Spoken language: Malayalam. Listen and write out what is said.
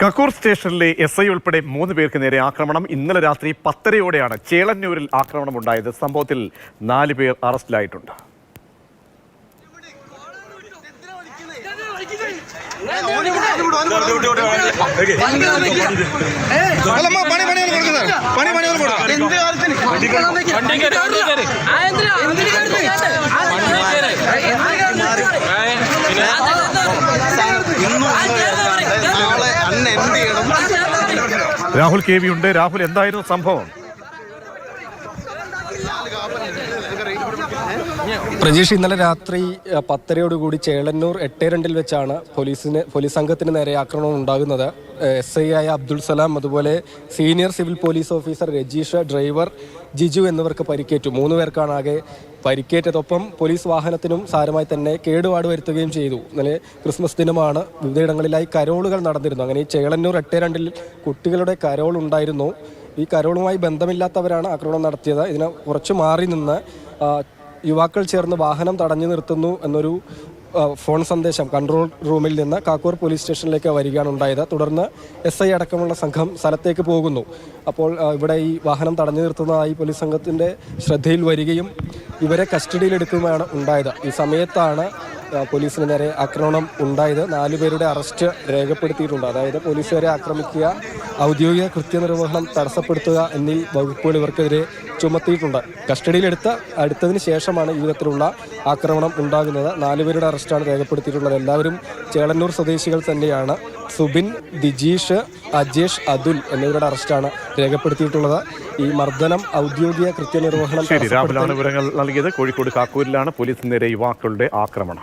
കക്കൂർ സ്റ്റേഷനിലെ എസ് ഐ ഉൾപ്പെടെ മൂന്ന് പേർക്ക് നേരെ ആക്രമണം. ഇന്നലെ രാത്രി പത്തരയോടെയാണ് ചേളന്നൂരിൽ ആക്രമണം ഉണ്ടായത് സംഭവത്തിൽ നാല് പേർ അറസ്റ്റിലായിട്ടുണ്ട്. അല്ലമ്മ രാഹുൽ കെ വി ഉണ്ട്. രാഹുൽ എന്തായിരുന്നു സംഭവം? പ്രജീഷ് ഇന്നലെ രാത്രി പത്തരയോടുകൂടി ചേളന്നൂർ എട്ടേ രണ്ടിൽ വെച്ചാണ് പോലീസിന് പോലീസ് സംഘത്തിന് നേരെ ആക്രമണം ഉണ്ടാകുന്നത്. എസ് ഐ ആയ അബ്ദുൾ സലാം അതുപോലെ senior civil police officer Rajeesh driver Jiju എന്നിവർക്ക് പരിക്കേറ്റു. മൂന്ന് പേർക്കാണ് ആകെ പരിക്കേറ്റതൊപ്പം പോലീസ് വാഹനത്തിനും സാരമായി തന്നെ കേടുപാട് വരുത്തുകയും ചെയ്തു. ഇന്നലെ ക്രിസ്മസ് ദിനമാണ് വിവിധയിടങ്ങളിലായി കരോളുകൾ നടന്നിരുന്നു അങ്ങനെ ഈ ചേളന്നൂർ എട്ടേ രണ്ടിൽ കുട്ടികളുടെ കരോൾ ഉണ്ടായിരുന്നു. ഈ കരോളുമായി ബന്ധമില്ലാത്തവരാണ് ആക്രമണം നടത്തിയത്. ഇതിനെ കുറച്ച് മാറി നിന്ന് യുവാക്കൾ ചേർന്ന് വാഹനം തടഞ്ഞു നിർത്തുന്നു എന്നൊരു ഫോൺ സന്ദേശം കൺട്രോൾ റൂമിൽ നിന്ന് കാക്കൂർ പോലീസ് സ്റ്റേഷനിലേക്ക് വരികയാണ് ഉണ്ടായത് തുടർന്ന് എസ് ഐ അടക്കമുള്ള സംഘം സ്ഥലത്തേക്ക് പോകുന്നു. അപ്പോൾ ഇവിടെ ഈ വാഹനം തടഞ്ഞു നിർത്തുന്നതായി പോലീസ് സംഘത്തിന്റെ ശ്രദ്ധയിൽ വരികയും ഇവരെ കസ്റ്റഡിയിലെടുക്കുകയാണ് ഉണ്ടായത്. ഈ സമയത്താണ് പോലീസിന് നേരെ ആക്രമണം ഉണ്ടായത്. നാലുപേരുടെ അറസ്റ്റ് രേഖപ്പെടുത്തിയിട്ടുണ്ട്. അതായത് പോലീസുകാരെ ആക്രമിക്കുക ഔദ്യോഗിക കൃത്യനിർവഹണം തടസ്സപ്പെടുത്തുക എന്നീ വകുപ്പുകൾ ഇവർക്കെതിരെ ചുമത്തിയിട്ടുണ്ട്. കസ്റ്റഡിയിലെടുത്ത അടുത്തതിന് ശേഷമാണ് ഈ വിധത്തിലുള്ള ആക്രമണം ഉണ്ടാകുന്നത്. നാലുപേരുടെ അറസ്റ്റാണ് രേഖപ്പെടുത്തിയിട്ടുള്ളത്. എല്ലാവരും ചേളന്നൂർ സ്വദേശികൾ തന്നെയാണ്. സുബിൻ ദിജീഷ് അജേഷ് അതുൽ എന്നിവരുടെ അറസ്റ്റാണ് രേഖപ്പെടുത്തിയിട്ടുള്ളത്. ഈ മർദ്ദനം ഔദ്യോഗിക കൃത്യനിർവഹണം ശരി രാഹുലാണ് വിവരങ്ങൾ നൽകിയത്. കോഴിക്കോട് കാക്കൂരിലാണ് പോലീസ് നേരെ യുവാക്കളുടെ ആക്രമണം.